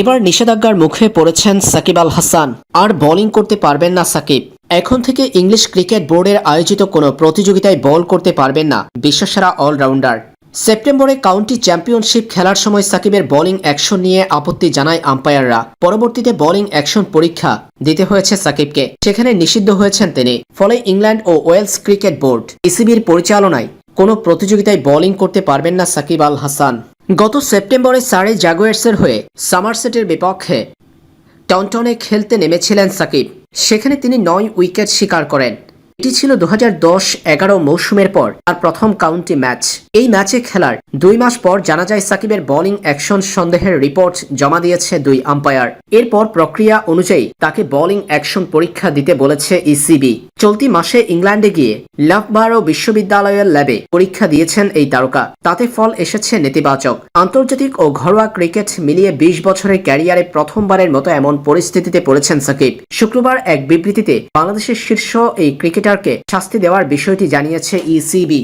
এবার নিষেধাজ্ঞার মুখে পড়েছেন সাকিব আল হাসান। আর বোলিং করতে পারবেন না সাকিব। এখন থেকে ইংলিশ ক্রিকেট বোর্ডের আয়োজিত কোনো প্রতিযোগিতায় বল করতে পারবেন না বিশ্বসেরা অলরাউন্ডার সেপ্টেম্বরে কাউন্টি চ্যাম্পিয়নশিপ খেলার সময় সাকিবের বোলিং অ্যাকশন নিয়ে আপত্তি জানায় আম্পায়াররা পরবর্তীতে বোলিং অ্যাকশন পরীক্ষা দিতে হয়েছে সাকিবকে। সেখানে নিষিদ্ধ হয়েছেন তিনি। ফলে ইংল্যান্ড ও ওয়েলস ক্রিকেট বোর্ড ইসিবির পরিচালনায় কোনো প্রতিযোগিতায় বোলিং করতে পারবেন না সাকিব আল হাসান। গত সেপ্টেম্বরে সারে জাগুয়ার্সের হয়ে সামারসেটের বিপক্ষে টনটনে খেলতে নেমেছিলেন সাকিব। সেখানে তিনি নয় উইকেট শিকার করেন। এটি ছিল দু হাজার দশ এগারো মৌসুমের পর তার প্রথম কাউন্টি ম্যাচ। এই ম্যাচে খেলার দুই মাস পর জানা যায় সাকিবের বোলিং অ্যাকশন সন্দেহের রিপোর্ট জমা দিয়েছে দুই আম্পায়ার। এরপর প্রক্রিয়া অনুযায়ী তাকে বোলিং অ্যাকশন পরীক্ষা দিতে বলেছে ইসিবি। চলতি মাসে ইংল্যান্ডে গিয়ে লাভবারো বিশ্ববিদ্যালয়ের ল্যাবে পরীক্ষা দিয়েছেন এই তারকা। তাতে ফল এসেছে নেতিবাচক। আন্তর্জাতিক ও ঘরোয়া ক্রিকেট মিলিয়ে বিশ বছরের ক্যারিয়ারে প্রথমবারের মতো এমন পরিস্থিতিতে পড়েছেন সাকিব। শুক্রবার এক বিবৃতিতে বাংলাদেশের শীর্ষ এই ক্রিকেটারকে শাস্তি দেওয়ার বিষয়টি জানিয়েছে ইসিবি।